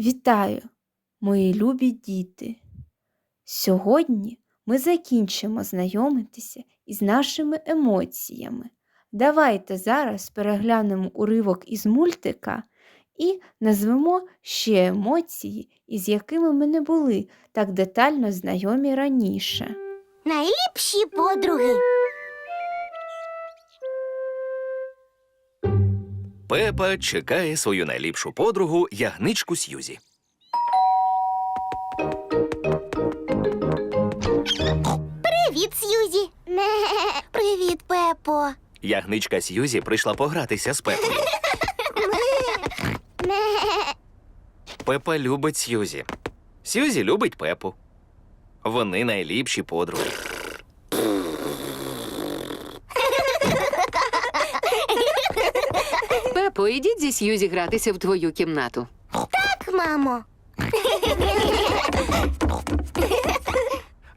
Вітаю, мої любі діти! Сьогодні ми закінчимо знайомитися із нашими емоціями. Давайте зараз переглянемо уривок із мультика і назвемо ще емоції, із якими ми не були так детально знайомі раніше. Найліпші подруги. Пепа чекає свою найліпшу подругу ягничку Сьюзі. Привіт, Сьюзі. Привіт, Пепо. Ягничка Сьюзі прийшла погратися з Пепою. Пепа любить Сьюзі. Сьюзі любить Пепу. Вони найліпші подруги. Пепо, ідіть зі Сьюзі гратися в твою кімнату. Так, мамо.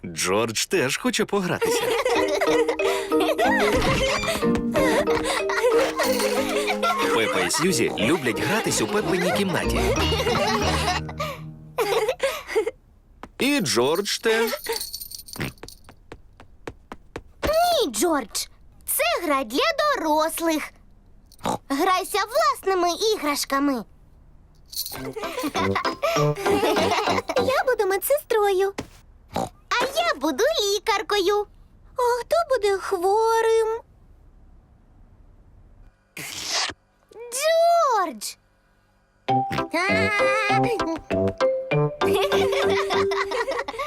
Джордж теж хоче погратися. Пепа і Сьюзі люблять гратись у Пепиній кімнаті. І Джордж теж. Ні, Джордж. Це гра для дорослих. Грайся власними іграшками. Я буду медсестрою. А я буду лікаркою. А хто буде хворим? Джордж.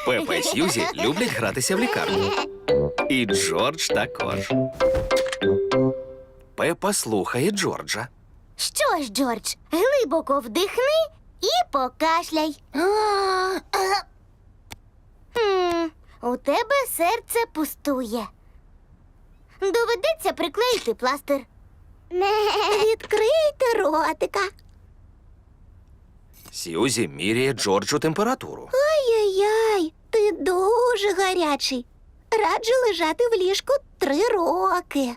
Пепа і Сьюзі люблять гратися в лікарню. І Джордж також. Пепа слухає Джорджа. Що ж, Джордж, глибоко вдихни і покашляй. У тебе серце пустує. Доведеться приклеїти пластир. Відкрийте ротика. Сьюзі міряє Джорджу температуру. Ай-яй-яй, ти дуже гарячий. Раджу лежати в ліжку три роки.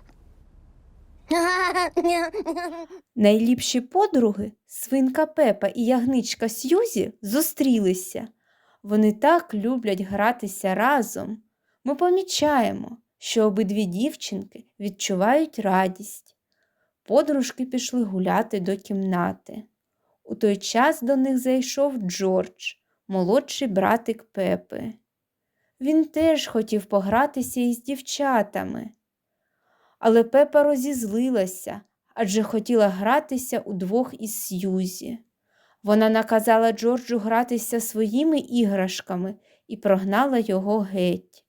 Найліпші подруги, свинка Пепа і ягничка Сьюзі, зустрілися. Вони так люблять гратися разом. Ми помічаємо, що обидві дівчинки відчувають радість. Подружки пішли гуляти до кімнати. У той час до них зайшов Джордж, молодший братик Пепи. Він теж хотів погратися із дівчатами. Але Пепа розізлилася, адже хотіла гратися удвох із Сьюзі. Вона наказала Джорджу гратися своїми іграшками і прогнала його геть.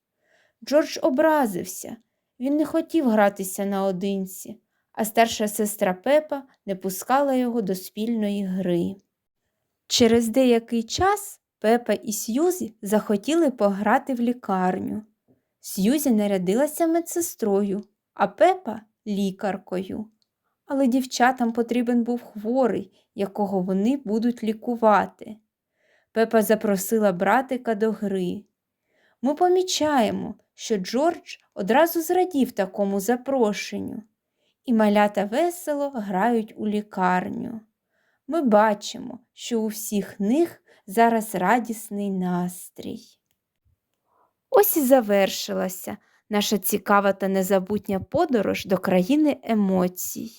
Джордж образився. Він не хотів гратися наодинці, а старша сестра Пепа не пускала його до спільної гри. Через деякий час Пепа і Сьюзі захотіли пограти в лікарню. Сьюзі нарядилася медсестрою, а Пепа лікаркою. Але дівчатам потрібен був хворий, якого вони будуть лікувати. Пепа запросила братика до гри. Ми помічаємо, що Джордж одразу зрадів такому запрошенню, і малята весело грають у лікарню. Ми бачимо, що у всіх них зараз радісний настрій. Ось і завершилася наша цікава та незабутня подорож до країни емоцій.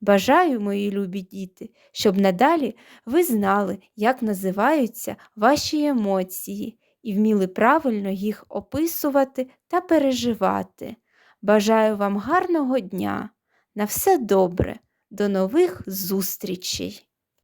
Бажаю, мої любі діти, щоб надалі ви знали, як називаються ваші емоції і вміли правильно їх описувати та переживати. Бажаю вам гарного дня. На все добре, до нових зустрічей!